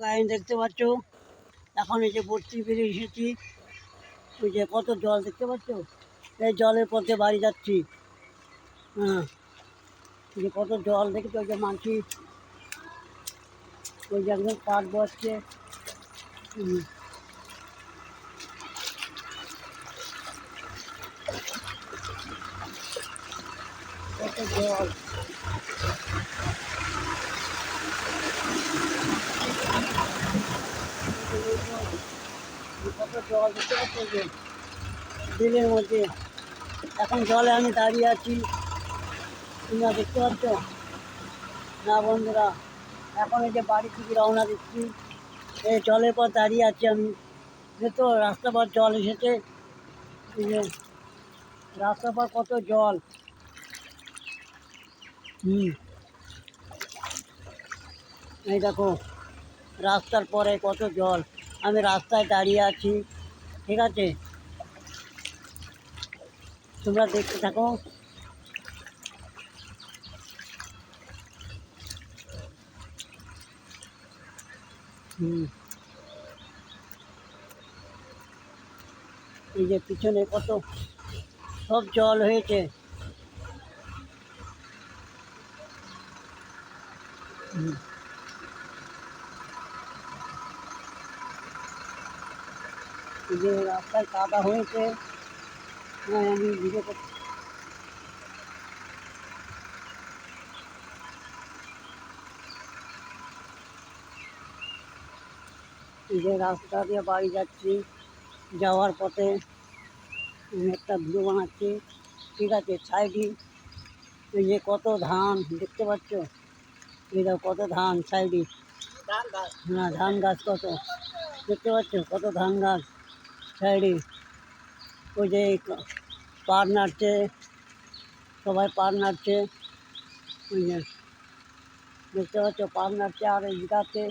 গায়ে দেখতে পাচ্ছ। এখন এই যে ভর্তি বেরিয়ে এসেছি। ওই যে কত জল দেখতে পাচ্ছ? এই জলের পথে বাড়ি যাচ্ছি। হ্যাঁ। যে কত জল দেখেছ? ওই যে মানছি ওই যে একদম পাট বসছে। হুম। কত জল। জল বিলের মধ্যে। এখন জলে আমি দাঁড়িয়ে আছি। তোমরা দেখতে পাচ্ছ? না, বন্ধুরা, এখন এই যে বাড়ি থেকে রওনা দিচ্ছি। এই জলের পর দাঁড়িয়ে আছি আমি। এই তো রাস্তা পর জল এসেছে, এই যে রাস্তা পর কত জল। হুম। এই দেখো রাস্তার পরে কত জল। আমি রাস্তায় দাঁড়িয়ে আছি, ঠিক আছে? তোমরা দেখতে থাকো। এই যে পিছনে কত সব জল হয়েছে। হুম। যে রাস্তায় কাদা হয়েছে হ্যাঁ আমি ভিডিও করছি। যে রাস্তা দিয়ে বাড়ি যাচ্ছি যাওয়ার পথে আমি একটা ভিডিও বানাচ্ছি। ঠিক আছে সাইডে এই যে কত ধান দেখতে পাচ্ছ? এই দেখো কত ধান সাইডে। না ধান গাছ কত? দেখতে পাচ্ছ কত ধান গাছ? সাইডে ওই যে পার নাড়ছে, সবাই পার নাড়ছে, ওই যে দেখতে পাচ্ছ পার নাড়ছে আর এই গাছে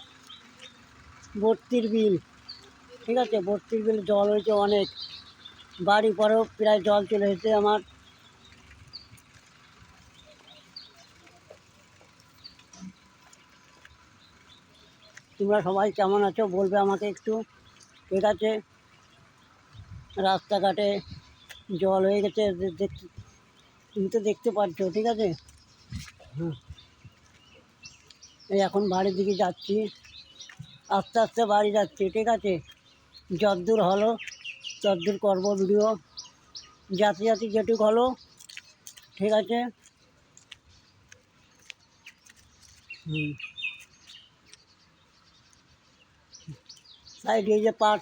ভর্তির বিল, ঠিক আছে? ভর্তির বিল জল হয়েছে অনেক, বাড়ি পরেও প্রায় জল চলে এসেছে আমার। তোমরা সবাই কেমন আছো বলবে আমাকে একটু, ঠিক আছে? রাস্তাঘাটে জল হয়ে গেছে দেখতে তুমি তো দেখতে পাচ্ছ ঠিক আছে? হ্যাঁ এই এখন বাড়ির দিকে যাচ্ছি আস্তে আস্তে বাড়ি যাচ্ছি ঠিক আছে? যদ্দূর হলো তদ্দূর করব ভিডিও যাতে জাতি যেটুক হলো ঠিক আছে? হুম। সাইডে এই যে পাট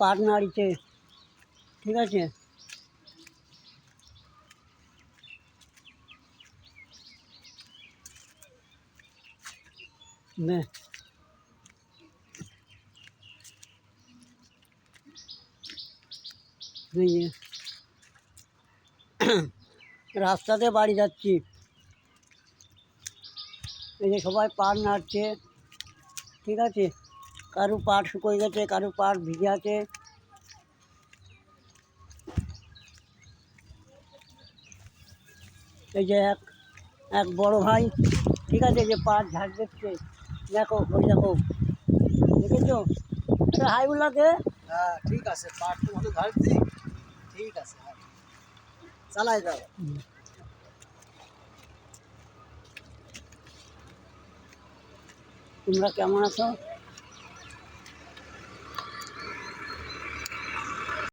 পাট নাড়িছে ঠিক আছে নে এই যে রাস্তাতে বাড়ি যাচ্ছি এই যে সবাই পাট নাড়ছে ঠিক আছে কারু পাট শুকিয়ে গেছে কারু পাট ভিজে আছে। এই যে এক এক বড় ভাই ঠিক আছে যে পাট ঝাড় দিচ্ছে। দেখো ওই দেখো। দেখেছ? হাই উল্লাতে হ্যাঁ ঠিক আছে পাট তো ভালো ধারছি ঠিক আছে হ্যাঁ। চালাই যাও তোমরা কেমন আছো?